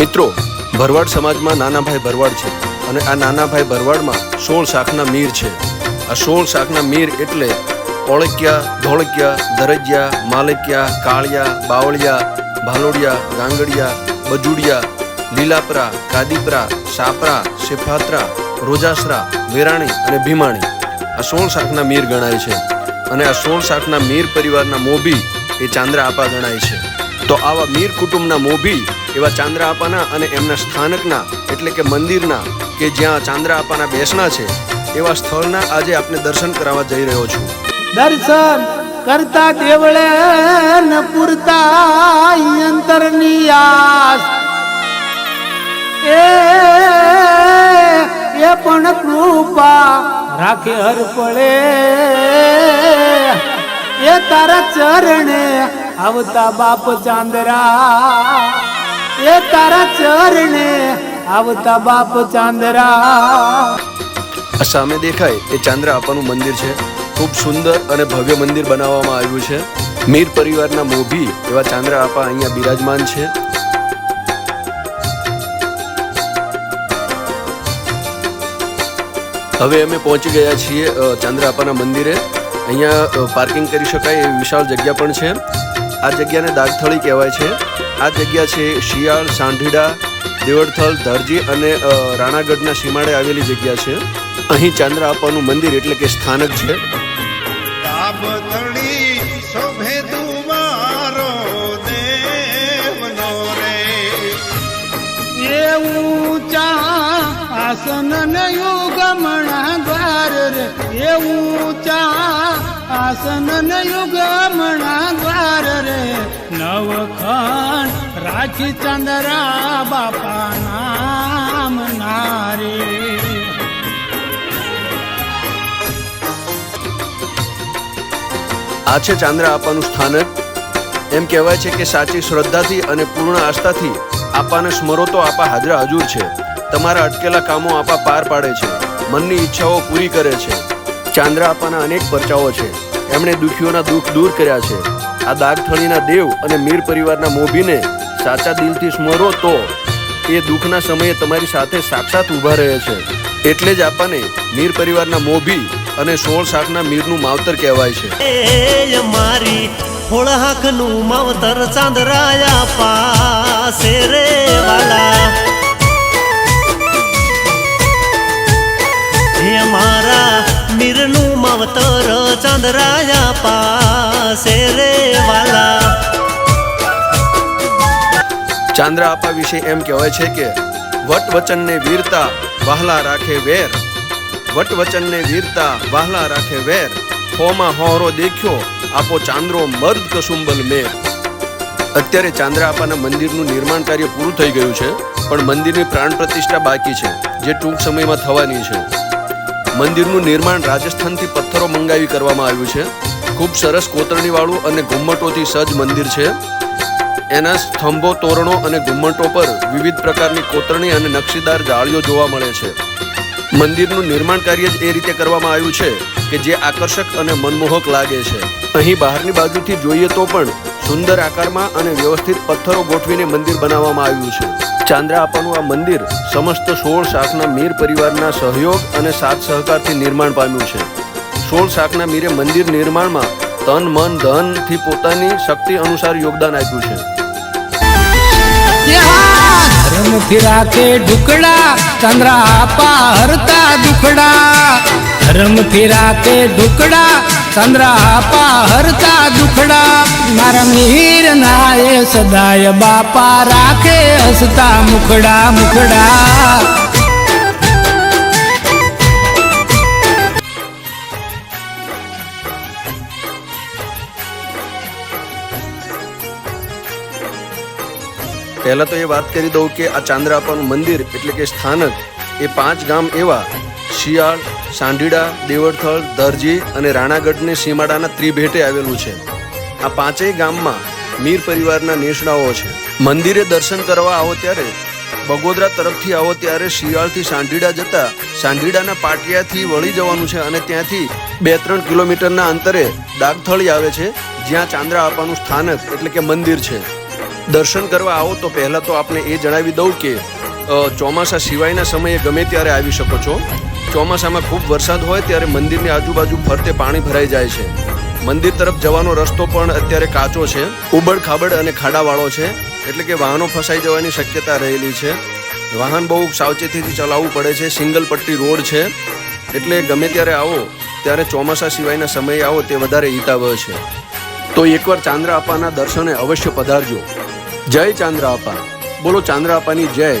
મિત્રો, ભરવાડ સમાજમાં નાનાભાઈ ભરવાડ છે અને આ નાનાભાઈ ભરવાડમાં સોળ શાખના મીર છે. આ સોળ શાખના મીર એટલે ઓળકિયા, ધોળકિયા, દરજિયા, માલકિયા, કાળિયા, બાવળિયા, ભાલોડિયા ગાંગડિયા બજુડિયા, લીલાપરા, કાદીપરા, સાપરા, શેફાત્રા, રોજાસરા, વેરાણી અને ભીમાણી. આ સોળ શાખના મીર ગણાય છે અને આ સોળ શાખના મીર પરિવારના મોભી એ ચાંદ્રા આપા ગણાય છે. તો આવા મીર કુટુંબના મોભી એવા ચાંદ્રા આપાના અને એમના સ્થાનકના, એટલે કે મંદિરના, કે જ્યાં ચાંદ્રા આપાના બેસણા છે, એવા સ્થળના આજે આપને દર્શન કરાવવા જઈ રહ્યો છું. દર્શન કરતા દેવળે ન પૂરતા અંતરની આસ. એ એ પણ કૃપા રાખે હર પડે એ તારા ચરણે આવતા બાપ ચાંદરા. એ તારા ચરણે આવતા બાપ ચાંદરા. આ સામે દેખાય એ ચાંદ્રા આપાનું મંદિર છે. ખૂબ સુંદર અને ભવ્ય મંદિર બનાવવામાં આવ્યું છે. મીર પરિવારના મોભી એવા ચાંદ્રા આપા અહીંયા બિરાજમાન છે. હવે અમે પહોંચી ગયા છીએ ચાંદ્રા આપાના મંદિરે. અહીંયા પાર્કિંગ કરી શકાય એવી વિશાળ જગ્યા પણ છે. આ જગ્યાને દાગથળી કહેવાય છે. આ જગ્યા છે શિયાળ સાંઢીડા દેવળથલ ધરજી અને રાણાગઢના સીમાડે આવેલી જગ્યા છે. અહીં ચાંદ્રા આપવાનું મંદિર એટલે કે સ્થાનક છે. આસન ને યુગમણા દ્વાર રે. એવું ઊંચા આસન ને યુગમણા દ્વાર રે. નવખંડ રાખી ચંદ્રા બાપા નામ નારે. આ છે ચાંદ્રા આપાનું સ્થાનક. એમ કહેવાય છે કે સાચી શ્રદ્ધાથી અને પૂર્ણ આસ્થાથી આપાને સ્મરો તો આપા હાજરા હજુર છે. તમારા અટકેલા કામો આપા પાર પાડે છે. મનની ઈચ્છાઓ પૂરી કરે છે. ચાંદ્રા આપાના અનેક પરચાઓ છે. એમણે દુખીઓના દુઃખ દૂર કર્યા છે. આ દાગથળીના દેવ અને મીર પરિવારના મોભીને સાચા દિલથી સ્મરો તો એ દુઃખના સમયે તમારી સાથે સાક્ષાત ઊભા રહે છે. એટલે જ આપણને મીર પરિવારના મોભી અને સોળ શાખના મીરનું માવતર કહેવાય છે. મારી હોળહાકનું માવતર ચાંદરાયા પાસે રે વાલા. માવતર ચાંદરાયા પાસે રે વાલા. ચાંદ્રા આપા વિશે એમ કહેવાય છે કે, વટ વચનને વીરતા, વહાલા રાખે વેર. વટ વચનને વીરતા, વહાલા રાખે વેર. હોમાં હોરો દેખ્યો, આપો ચાંદ્રો મર્દ કસુંબલ મેર. અત્યારે ચાંદ્રા આપાના મંદિરનું નિર્માણ કાર્ય પૂરું થઈ ગયું છે, પણ મંદિરની પ્રાણ પ્રતિષ્ઠા બાકી છે, જે ટૂંક સમયમાં થવાની છે. મંદિરનું નિર્માણ રાજસ્થાનથી પથ્થરો મંગાવી કરવામાં આવ્યું છે. ખૂબ સરસ કોતરણીવાળું અને ઘુમ્મટોથી સજ્જ મંદિર છે. એના સ્તંભો, તોરણો અને ઘુમ્મટો પર વિવિધ પ્રકારની કોતરણી અને નકશીદાર જાળીઓ જોવા મળે છે. મંદિરનું નિર્માણ કાર્ય જ એ રીતે કરવામાં આવ્યું છે કે જે આકર્ષક અને મનમોહક લાગે છે. અહીં બહારની બાજુથી જોઈએ તો પણ સુંદર આકારમાં અને વ્યવસ્થિત પથ્થરો ગોઠવીને મંદિર બનાવવામાં આવ્યું છે. ચાંદ્રા આપાનું આ મંદિર સમસ્ત સોળ શાખના મીર પરિવારના સહયોગ અને સાથ સહકારથી નિર્માણ પામ્યું છે. સોળ શાખના મીરે મંદિર નિર્માણમાં તન, મન, ધનથી પોતાની શક્તિ અનુસાર યોગદાન આપ્યું છે. ફિરા કે ઢુકડા, ચંદ્રા આપા હરતા દુખડા. ધર્મ ફિરા કે ઢુકડા, ચંદ્રા આપા હરતા દુખડા. મારા મીર નાય સદાય બાપા રાખે હસતા મુખડા મુખડા. પહેલાં તો એ વાત કરી દઉં કે આ ચાંદ્રાપાનું મંદિર એટલે કે સ્થાનક, એ પાંચ ગામ એવા શિયાળ, સાંઢીડા દેવળથળ દરજી અને રાણાગઢને સીમાડાના ત્રિભેટે આવેલું છે. આ પાંચેય ગામમાં મીર પરિવારના નેસડાઓ છે. મંદિરે દર્શન કરવા આવો ત્યારે, બગોદરા તરફથી આવો ત્યારે શિયાળથી સાંઢીડા જતા સાંઢીડાના પાટિયાથી વળી જવાનું છે અને ત્યાંથી બે ત્રણ કિલોમીટરના અંતરે ડાગથળી આવે છે, જ્યાં ચાંદ્રા આપાનું સ્થાનક એટલે કે મંદિર છે. દર્શન કરવા આવો તો પહેલાં તો આપને એ જણાવી દઉં કે ચોમાસા સિવાયના સમયે ગમે ત્યારે આવી શકો છો. ચોમાસામાં ખૂબ વરસાદ હોય ત્યારે મંદિરની આજુબાજુ ફરતે પાણી ભરાઈ જાય છે. મંદિર તરફ જવાનો રસ્તો પણ અત્યારે કાચો છે. ઉબડ ખાબડ અને ખાડાવાળો છે. એટલે કે વાહનો ફસાઈ જવાની શક્યતા રહેલી છે. વાહન બહુ સાવચેતીથી ચલાવવું પડે છે. સિંગલ પટ્ટી રોડ છે. એટલે ગમે ત્યારે આવો, ત્યારે ચોમાસા સિવાયના સમયે આવો, તે વધારે હિતાવહ છે. તો એકવાર ચાંદ્રા આપાના દર્શને અવશ્ય પધારજો. જય ચાંદ્રા આપા બોલો ચાંદ્રા આપાની જય.